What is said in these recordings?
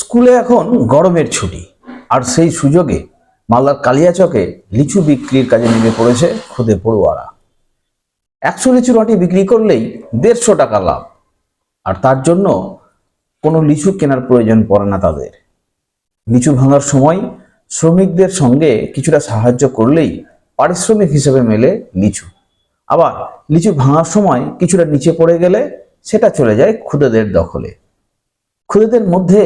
স্কুলে এখন গরমের ছুটি, আর সেই সুযোগে মালদার কালিয়াচকে লিচু বিক্রির কাজে নেমে পড়েছে খুদে পড়ুয়ারা। একশো লিচু রটি বিক্রি করলেই দেড়শো টাকা লাভ, আর তার জন্য কোনো লিচু কেনার প্রয়োজন পড়ে না তাদের। লিচু ভাঙার সময় শ্রমিকদের সঙ্গে কিছুটা সাহায্য করলেই পারিশ্রমিক হিসেবে মেলে লিচু। আবার লিচু ভাঙার সময় কিছুটা নিচে পড়ে গেলে সেটা চলে যায় ক্ষুদেদের দখলে। ক্ষুদেদের মধ্যে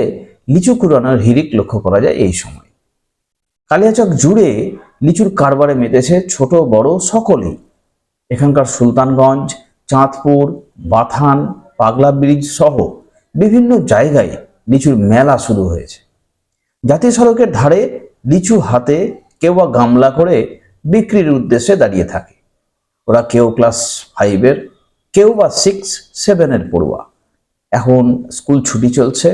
লিচু কুড়ানোর হিরিক লক্ষ্য করা যায় এই সময়। কালিয়াচক জুড়ে লিচুর কারবারে মেতেছে ছোট বড় সকলেই। এখানকার সুলতানগঞ্জ, চাঁদপুর, বাথান, পাগলা ব্রিজ সহ বিভিন্ন জায়গায় লিচুর মেলা শুরু হয়েছে। জাতীয় সড়কের ধারে লিচু হাতে কেউ বা গামলা করে বিক্রির উদ্দেশ্যে দাঁড়িয়ে থাকে। ওরা কেউ ক্লাস ফাইভের কেউ বা সিক্স সেভেনের পড়ুয়া। এখন স্কুল ছুটি চলছে।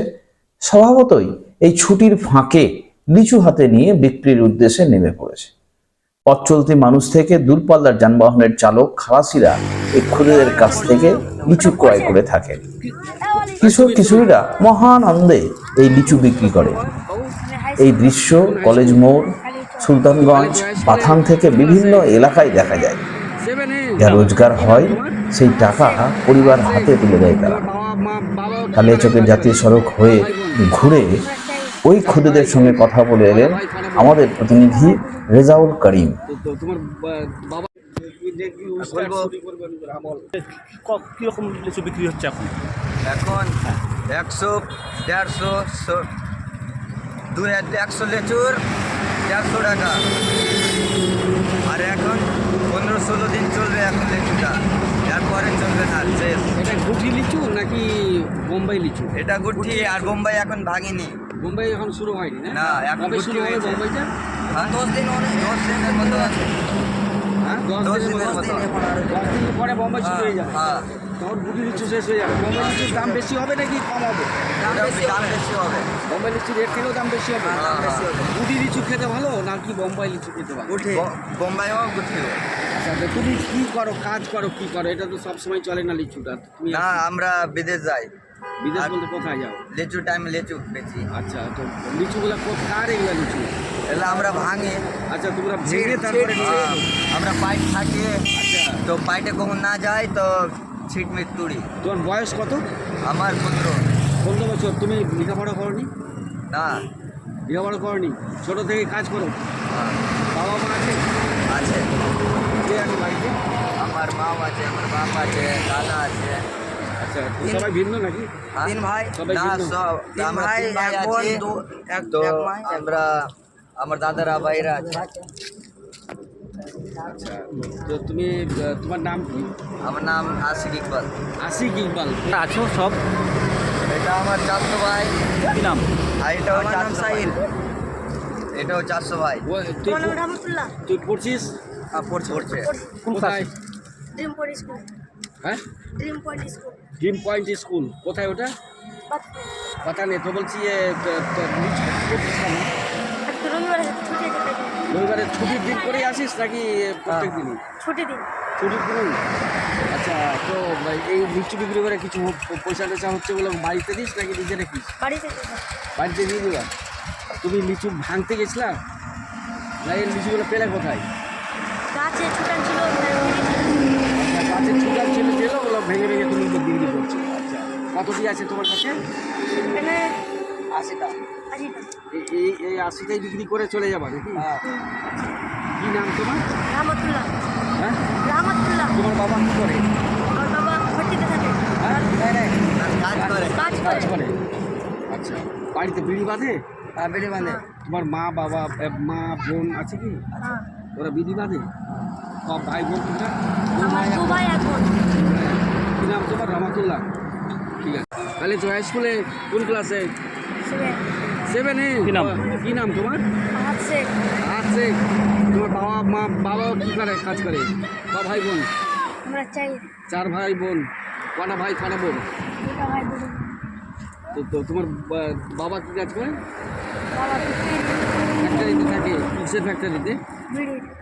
স্বভাবতই এই ছুটির ফাঁকে লিচু হাতে নিয়ে বিক্রির উদ্দেশ্যে নেমে পড়েছে। পথ চলতি মানুষ থেকে দূরপাল্লার যানবাহনের চালক, খালাসিরা এই খুদেদের কাছ থেকে লিচু ক্রয় করে থাকেন। কিশোর কিশোরীরা মহান আনন্দে এই লিচু বিক্রি করে। এই দৃশ্য কলেজ মোড় সুলতানগঞ্জ পাথান থেকে বিভিন্ন এলাকায় দেখা যায়। যা রোজগার হয় সেই টাকা পরিবার হাতে তুলে দেয় তারা। কালিয়াচকের জাতীয় সড়ক হয়ে ঘুরে ওই খুদেদের সঙ্গে কথা বলে এলেন আমাদের প্রতিনিধি রেজাউল করিম। তো তোমার বা- বাবা ক- কীরকম লিচু বিক্রি হচ্ছে এখন? এখন একশো দেড়শো দুই একশো লেচুর দেড়শো টাকা। আর এখন পনেরো ষোলো দিন চলবে এখন লেচুটা। এরপরে চলবে না শেষ। এটা গুটি লিচু নাকি বোম্বাই লিচু? এটা গুটি আর বোম্বাই এখন ভাঙিনি। বোম্বাই এখন শুরু হয়নি না? এখন শুরু হয়েছে। বোম্বাইটা? হ্যাঁ, দশ দিন দশ দিনের মতো আছে। হ্যাঁ দশ দশ দিনের দিনের মতো। মতো। দশ দিন পরে বোম্বাই শুরু হয়ে যাবে। হ্যাঁ। তখন গুটি লিচু শেষ হয়ে যাবে। বোম্বাই লিচুর দাম বেশি হবে নাকি কম হবে? দাম বেশি দাম বেশি হবে। বোম্বাই লিচুর রেট থেকেও দাম বেশি হবে। হ্যাঁ, দাম বেশি হবে। গুটি লিচু খেতে ভালো নাকি বোম্বাই লিচু খেতে ভালো? গুটি বোম্বাইও গুটি আচ্ছা তো তুমি কি করো কাজ করো কি করো? এটা তো সবসময় চলে না লিচুটা। তুমি না আমরা বিদেশ যাই। বিদেশ বলতে কোথায় যাও? লিচু টাইম লিচু বেশি আচ্ছা তো লিচুগুলো কোথায় এগুলো লিচু? এগুলো আমরা ভাঙি। আচ্ছা তোমরা ভেঙে তারপরে হ্যাঁ, আমরা পাইট থাকে। আচ্ছা। তো পাইটে কখন না যায় তো ছিট মিট তোমার বয়স কত? আমার পুত্র পনেরো বছর। তুমি লেখাপড়া করনি? না। লেখাপড়া করনি? ছোট থেকে কাজ করো? হ্যাঁ, বাবা মা আছে? আছে। কে আছে বাড়িতে? আমার মা আছে আমার বাপ আছে দাদা আছে। আচ্ছা সবাই ভিন্ন নাকি? তিন ভাই? না সব আমরা তো আমরা আমার দাদারা ভাইরা আছে। আচ্ছা তো তুমি তোমার নাম কি? আমার নাম আশিক ইকবাল। আশিক ইকবাল। আছো সব? এটা আমার চারশো ভাই। কি নাম? আর এটাও চারশো ভাই। এটাও চারশো ভাই। তুই আমার নাম তুই পড়ছিস? হ্যাঁ, পড়ছে পড়ছে। কোথায়? ড্রিম পয়েন্ট স্কুল হ্যাঁ? Dream point school dream point school কোথায় ওটা? কথা নেই তো বলছি রবিবার ছুটির দিন করে আসিস নাকি প্রত্যেক দিনই? ছুটি দিন। ছুটির দিনই? আচ্ছা তো ভাই, এই লিচু বিক্রি করে কিছু পয়সা টয়সা হচ্ছে বলে বাড়িতে দিস নাকি নিজে রাখিস বাড়িতে। বাড়িতে দিয়ে দিবা? তুমি লিচু ভাঙতে গেছিলা? না এই লিচুগুলো পেলে কোথায়? গাছে ছুটান ছিল। আচ্ছা, ছিল ছিল ওগুলো ভেঙে ভেঙে তুমি বিক্রি করছ। আচ্ছা কতটি আছে তোমার কাছে? আশিটা। আশিটা। এই- এই এই আশিটাই বিক্রি করে চলে যাবা নাকি? হ্যাঁ। কি নাম তোমার? রহমতুল্লাহ হ্যাঁ? রহমতুল্লাহ তোমার বাবা কি করে? আমার বাবা ভর্তিতে থাকে। হ্যাঁ? কাজ করে। কাজ কাজ করে। আচ্ছা বাড়িতে বিড়ি বাঁধে? হ্যাঁ, বেড়ে মানে তোমার মা বাবা মা বোন আছে কি? হ্যাঁ। ওরা বিধি বাঁধে? সব ভাই বোন এখন কি নাম তোমার? রহমতুল্লাহ ঠিক আছে। তাহলে জয় স্কুলে কোন ক্লাসে? সেভেনে কি নাম? কি নাম তোমার? হাত শেখ আছে তোমার বাবা মা বাবা কি করে কাজ করে? ক ভাই বোন? আমরা চাই। চার ভাই বোন। কটা ভাই কটা বোন। তো তো তোমার বাবা কি কাজ করে? ফ্যাক্টরিতে থাকে কিসের ফ্যাক্টরিতে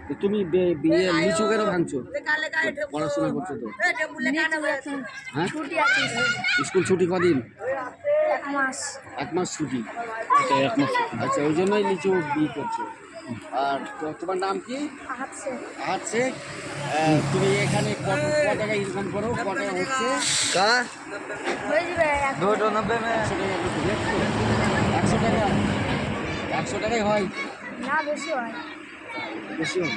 তো তুমি বিয়ে লিচু কেন ভাঙছো? পড়াশোনা করছ তো? হ্যাঁ? স্কুল ছুটি কদিন? এক মাস। এক মাস ছুটি। এক মাস আচ্ছা ওই জন্যই লিচু বিয়ে করছ। আর তোমার নাম কি? আছে তুমি এখানে ক টাকা ইনকাম করো? ক টাকা। হচ্ছে একশো টাকা? একশো টাকাই হয়? না বেশি হয়। বেশি হয়?